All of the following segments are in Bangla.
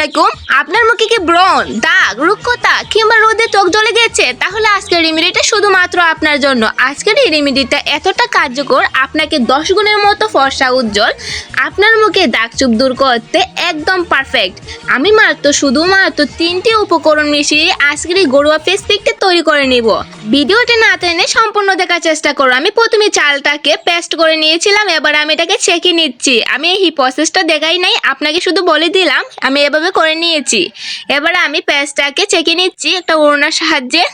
আলাইকুম। আপনার মুখে কি ব্রণ, দাগ, রুক্ষতা কিংবা রোদে ত্বক জ্বলে গেছে? তাহলে আজকের রেমেডিটা শুধুমাত্র আপনার জন্য। আজকের এই রেমেডিটা এতটা কার্যকর, আপনাকে দশ গুণের মতো ফর্সা উজ্জ্বল, আপনার মুখে দাগ চুপ দূর করতে একদম পারফেক্ট আমি মাত্র শুধুমাত্র তিনটি উপকরণ মিশিয়ে আজকের এই গরুয়া ফেস পিকটা তৈরি করে নিব। ভিডিওটি না টেনে সম্পূর্ণ দেখার চেষ্টা করো। আমি প্রথমে চালটাকে পেস্ট করে নিয়েছিলাম, এবার আমি এটাকে ছেঁকে নিচ্ছি। আমি এই প্রসেসটা দেখাই নাই, আপনাকে শুধু বলে দিলাম, আমি এভাবে করে নিয়েছি। এবার আমি পেস্টটাকে ছেঁকে নিচ্ছি একটা ওড়নার সাহায্যে।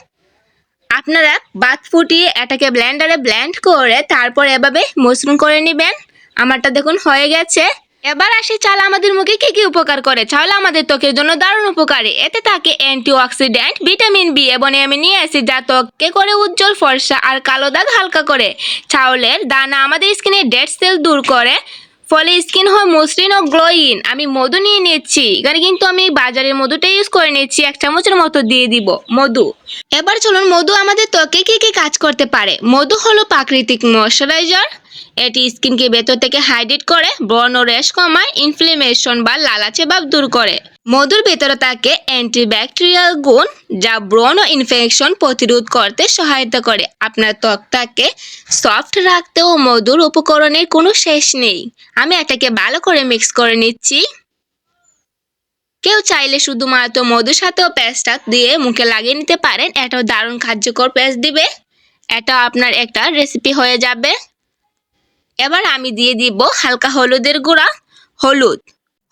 আপনারা বাদ ফুটিয়ে এটাকে ব্ল্যান্ডারে ব্ল্যান্ড করে তারপর এভাবে মসৃণ করে নেবেন। আমারটা দেখুন হয়ে গেছে। এবার আসি, চাল আমাদের মুখে কি কি উপকার করে? চাল আমাদের ত্বকের জন্য দারুণ উপকারী। এতে থাকে অ্যান্টিঅক্সিডেন্ট, ভিটামিন বি এবং অ্যামিনো অ্যাসিড যা ত্বককে করে উজ্জ্বল, ফর্সা আর কালো দাগ হালকা করে। চাউলের দানা আমাদের স্কিনে ডেড সেল দূর করে। ফলে স্কিন হয় মসৃণ ও গ্লোইন আমি মধু নিয়ে নিচ্ছি। এখানে কিন্তু আমি বাজারের মধুটা ইউজ করে নিচ্ছি। এক চামচের মতো দিয়ে দিব মধু। এবার চলুন মধু আমাদের ত্বকে কি কি কাজ করতে পারে? মধু হলো প্রাকৃতিক ময়শ্চারাইজার এটি স্কিনকে ভেতর থেকে হাইড্রেট করে ব্রণ ও র্যাশ কমায় ইনফ্লেমেশন বা লালাচে ভাব দূর করে। মধুর ভেতরে থাকে অ্যান্টিব্যাকটেরিয়াল গুণ যা ব্রণ ও ইনফেকশন প্রতিরোধ করতে সহায়তা করে। আপনার ত্বকটাকে সফট রাখতে ও মধুর উপকরণের কোনো শেষ নেই। আমি এটাকে ভালো করে মিক্স করে নিচ্ছি। কেউ চাইলে শুধুমাত্র মধুর সাথেও পেস্টটা দিয়ে মুখে লাগিয়ে নিতে পারেন। এটাও দারুণ কার্যকর পেস্ট দিবে। এটা আপনার একটা রেসিপি হয়ে যাবে। এবার আমি দিয়ে দিব হালকা হলুদের গুঁড়া, হলুদ।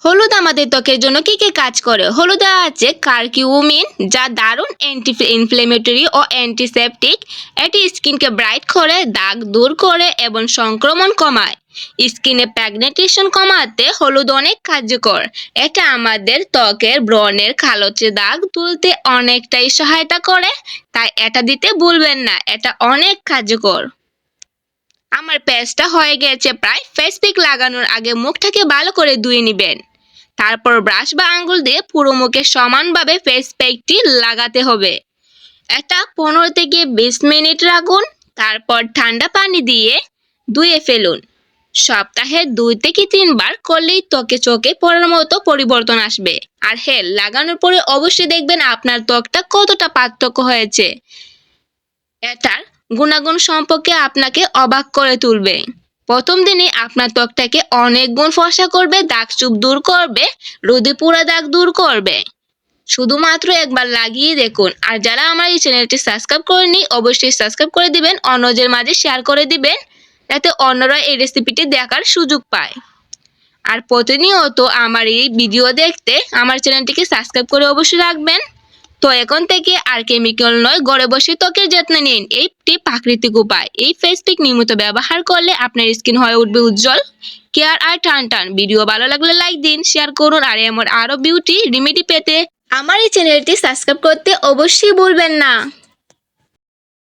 হলুদ আমাদের ত্বকের জন্য কি কি কাজ করে? হলুদে আছে কার্কিউমিন, যা দারুণ অ্যান্টি ইনফ্লেমেটরি ও অ্যান্টিসেপটিক এটি স্কিনকে ব্রাইট করে, দাগ দূর করে এবং সংক্রমণ কমায়। স্কিনে প্যাগনেটেশন কমাতে হলুদ অনেক কার্যকর। এটা আমাদের ত্বকের ব্রণের কালোচে দাগ তুলতে অনেকটাই সহায়তা করে। তাই এটা দিতে ভুলবেন না, এটা অনেক কার্যকর। আমার পেস্টটা হয়ে গেছে। প্রায় ফেস পিক লাগানোর আগে মুখটাকে ভালো করে ধুয়ে নেবেন। তারপর ব্রাশ বা আঙ্গুল দিয়ে পুরো মুখে সমানভাবে ফেস প্যাকটি লাগাতে হবে। এটা পনেরো থেকে বিশ মিনিট রাখুন, তারপর ঠান্ডা পানি দিয়ে ধুয়ে ফেলুন। সপ্তাহে দুই থেকে তিনবার করলেই ত্বকে চোখে পড়ার মতো পরিবর্তন আসবে। আর হ্যাঁ লাগানোর পরে অবশ্যই দেখবেন আপনার ত্বকটা কতটা পার্থক্য হয়েছে। এটার গুণাগুণ সম্পর্কে আপনাকে অবাক করে তুলবে। প্রথম দিনে আপনার ত্বকটাকে অনেক গুণ ফর্সা করবে দাগ চুপ দূর করবে, রোদে পুরা দাগ দূর করবে। শুধুমাত্র একবার লাগিয়ে দেখুন। আর যারা আমার এই চ্যানেলটি সাবস্ক্রাইব করেনি অবশ্যই সাবস্ক্রাইব করে দিবেন, অন্যদের মাঝে শেয়ার করে দিবেন, যাতে অন্যরা এই রেসিপিটি দেখার সুযোগ পায়। আর প্রতিনিয়ত আমার এই ভিডিও দেখতে আমার চ্যানেলটিকে সাবস্ক্রাইব করে অবশ্যই রাখবেন। তো এখন থেকে আর কেমিক্যাল নয়, ঘরে বসে ত্বকের যত্ন নিন। এইটি প্রাকৃতিক উপায়। এই ফেস পিক নিয়মিত ব্যবহার করলে আপনার স্কিন হয়ে উঠবে উজ্জ্বল কেয়ার আর টান টান ভিডিও ভালো লাগলে লাইক দিন শেয়ার করুন, আর এমন আরও বিউটি রিমেডি পেতে আমার এই চ্যানেলটি সাবস্ক্রাইব করতে অবশ্যই ভুলবেন না।